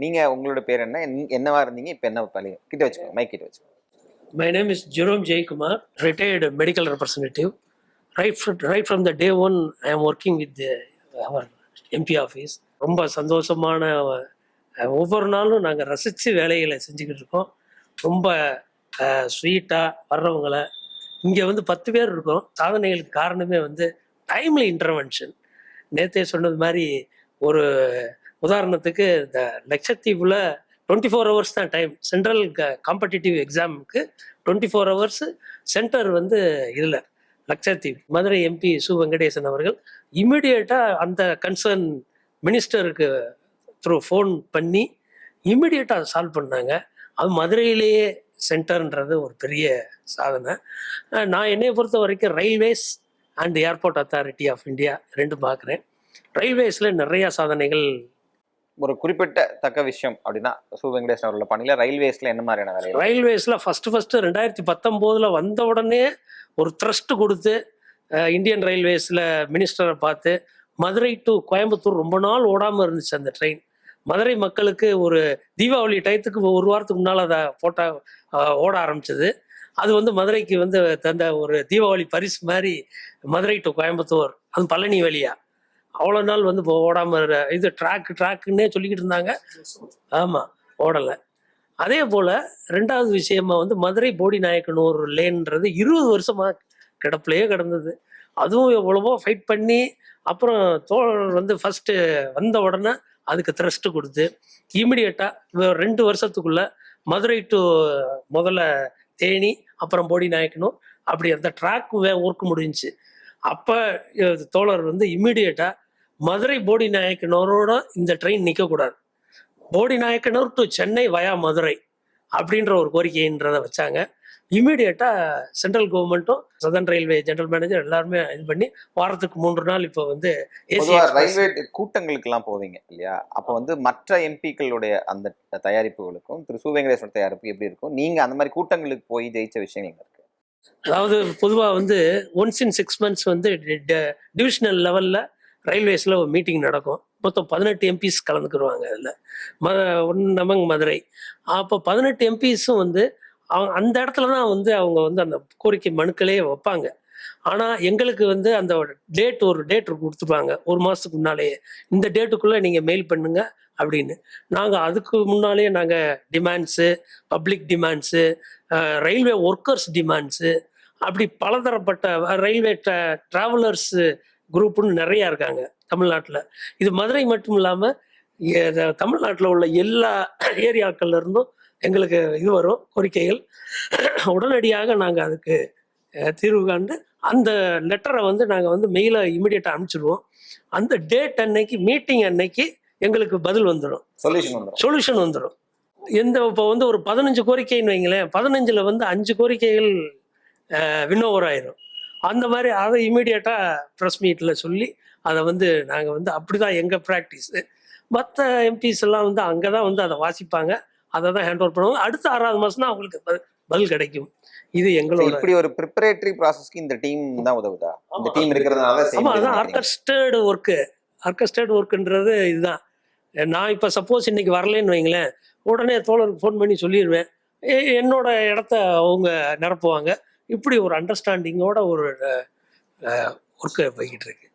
நீங்க உங்களோட பேர் என்ன? என்னவா இருந்தீங்க? இப்ப என்ன பழைய கிட்ட வச்சுக்கோங்க மைக் கிட்ட வச்சுக்கோங்க. My name is Jerome Jayakumar retired medical representative. Right right from the day one I am working with our MP office ரொம்ப சந்தோஷமான ஒவ்வொரு நாளும் நாங்கள் ரசித்து வேலைகளை செஞ்சுக்கிட்டு இருக்கோம். ரொம்ப ஸ்வீட்டாக வர்றவங்களை. இங்கே வந்து பத்து பேர் இருக்கோம். சாதனைகளுக்கு காரணமே வந்து டைம்லி இன்டர்வென்ஷன் நேத்தே சொன்னது மாதிரி ஒரு உதாரணத்துக்கு இந்த லட்சத்தீவில் டுவெண்ட்டி ஃபோர் ஹவர்ஸ் தான் டைம் சென்ட்ரல் காம்படிட்டிவ் எக்ஸாமுக்கு டுவெண்ட்டி ஃபோர் ஹவர்ஸ் சென்டர் வந்து இல்லை லட்சத்தீவு மதுரை எம்பி சு வெங்கடேசன் அவர்கள் இமிடியேட்டாக அந்த கன்சர்ன் மினிஸ்டருக்கு த்ரூ ஃபோன் பண்ணி இமிடியேட்டாக சால்வ் பண்ணாங்க. அது மதுரையிலேயே சென்டர்ன்றது ஒரு பெரிய சாதனை. நான் என்னை பொறுத்த வரைக்கும் railways and airport authority of India ரெண்டும் பார்க்குறேன். ரயில்வேஸில் நிறையா சாதனைகள் ஒரு குறிப்பிட்ட தக்க விஷயம் அப்படின்னா சு வெங்கடேசன் அவர்கள் பண்ணல ரயில்வேஸ்ல என்ன மாதிரியான வேலை ரயில்வேஸில் ஃபர்ஸ்ட் ஃபஸ்ட்டு ரெண்டாயிரத்தி பத்தொம்போதுல வந்த உடனே ஒரு த்ரஸ்ட் கொடுத்து இந்தியன் ரயில்வேஸில் மினிஸ்டரை பார்த்து மதுரை டு கோயம்புத்தூர் ரொம்ப நாள் ஓடாமல் இருந்துச்சு அந்த ட்ரெயின் மதுரை மக்களுக்கு ஒரு தீபாவளி டயத்துக்கு ஒரு வாரத்துக்கு முன்னால் அதை போட்டா ஓட ஆரம்பிச்சது. அது வந்து மதுரைக்கு வந்து தந்த ஒரு தீபாவளி பரிசு மாதிரி மதுரை டு கோயம்புத்தூர் அது பழனி வழியாக அவ்வளோ நாள் வந்து ஓடாமல் இது ட்ராக் ட்ராக்குன்னே சொல்லிக்கிட்டு இருந்தாங்க. ஆமாம் ஓடலை. அதே போல் ரெண்டாவது விஷயமா வந்து மதுரை போடி நாயக்கனூர் லேன்றது இருபது வருஷமாக கிடப்பிலேயே கிடந்தது. அதுவும் எவ்வளவோ ஃபைட் பண்ணி அப்புறம் தோழர் வந்து ஃபஸ்ட்டு வந்த உடனே அதுக்கு த்ரஸ்ட்டு கொடுத்து இமிடியட்டாக ரெண்டு வருஷத்துக்குள்ளே மதுரை டு முதல்ல தேனி அப்புறம் போடி நாயக்கனூர் அப்படி அந்த ட்ராக் ஒர்க் முடிஞ்சுச்சு. அப்போ தோழர் வந்து இம்மிடியட்டாக மதுரை போடி நாயக்கனோரோட இந்த ட்ரெயின் நிற்கக்கூடாது போடி நாயக்கனூர் டு சென்னை வயா மதுரை அப்படின்ற ஒரு கோரிக்கைன்றதை வச்சாங்க. இமீடியட்டாக சென்ட்ரல் கவர்மெண்ட்டும் சதன் ரயில்வே ஜெனரல் மேனேஜர் எல்லாருமே இது பண்ணி வாரத்துக்கு மூன்று நாள் இப்போ வந்து ஏசி ரயில்வே கூட்டங்களுக்கு எல்லாம் போவீங்க இல்லையா? அப்ப வந்து மற்ற எம்பிக்களுடைய அந்த தயாரிப்புகளுக்கும் திரு. சு. வெங்கடேஸ்வரன் தயாரிப்பு எப்படி இருக்கும்? நீங்க அந்த மாதிரி கூட்டங்களுக்கு போய் ஜெயிச்ச விஷயங்கள் இருக்கு? அதாவது பொதுவாக வந்து ஒன்ஸ் இன் சிக்ஸ் மந்த்ஸ் வந்து டிவிஷனல் லெவலில் ரயில்வேஸில் ஒரு மீட்டிங் நடக்கும். மொத்தம் பதினெட்டு எம்பிஸ் கலந்துக்கிடுவாங்க அதில். ம ஒன் நமங் மதுரை. அப்போ பதினெட்டு எம்பிஸும் வந்து அவங்க அந்த இடத்துல தான் வந்து அவங்க வந்து அந்த கோரிக்கை மனுக்களே வைப்பாங்க. ஆனால் எங்களுக்கு வந்து அந்த டேட் ஒரு டேட் கொடுத்துருப்பாங்க ஒரு மாதத்துக்கு முன்னாலேயே. இந்த டேட்டுக்குள்ளே நீங்கள் மெயில் பண்ணுங்க. அப்படின்னு. நாங்கள் அதுக்கு முன்னாலேயே நாங்கள் demands public demands railway workers demands அப்படி பலதரப்பட்ட ரயில்வே ட்ராவலர்ஸ் குரூப்புன்னு நிறையா இருக்காங்க தமிழ்நாட்டில். இது மதுரை மட்டும் இல்லாமல் தமிழ்நாட்டில் உள்ள எல்லா ஏரியாக்கள்ல இருந்தும் எங்களுக்கு இது வரும் கோரிக்கைகள். உடனடியாக நாங்கள் அதுக்கு தீர்வு காண்டு அந்த லெட்டரை வந்து நாங்கள் வந்து மெயிலை இமிடியேட்டாக அனுப்பிச்சிடுவோம். அந்த டேட் அன்னைக்கு மீட்டிங் அன்னைக்கு எங்களுக்கு பதில் வந்துடும். சொல்யூஷன் வந்துடும். சொல்யூஷன் வந்துடும். எந்த இப்போ வந்து ஒரு பதினஞ்சு கோரிக்கைன்னு வைங்களேன் பதினஞ்சில் வந்து அஞ்சு கோரிக்கைகள் விண்ணோவர் ஆயிரும் அந்த மாதிரி அதை இமீடியட்டாக ப்ரெஸ் மீட்டில் சொல்லி அதை வந்து நாங்கள் வந்து அப்படி தான் எங்கள் ப்ராக்டிஸு மற்ற எம்பிஸ் எல்லாம் வந்து அங்கே தான் வந்து அதை வாசிப்பாங்க. அதை தான் ஹேண்ட் ஓவர் பண்ணுவாங்க. அடுத்த ஆறாவது மாதம் தான் அவங்களுக்கு பதில் கிடைக்கும். இது எங்களோட இப்படி ஒரு ப்ரிப்பரேட்டரி ப்ராசஸ்க்கு இந்த டீம் தான் உதவுதா? இந்த. டீம் இருக்கிறதுனால ஆமாம் அதான். ஆர்கஸ்டர்டு ஒர்க்கு ஆர்கஸ்டர்டு ஒர்க்குன்றது இதுதான். நான் இப்போ சப்போஸ் இன்னைக்கு வரலைன்னு வைங்களேன் உடனே தோழருக்கு ஃபோன் பண்ணி சொல்லிடுவேன் என்னோட இடத்த அவங்க நிரப்புவாங்க. இப்படி ஒரு அண்டர்ஸ்டாண்டிங்கோட ஒரு ஒர்க்கை போய்கிட்டு இருக்கு.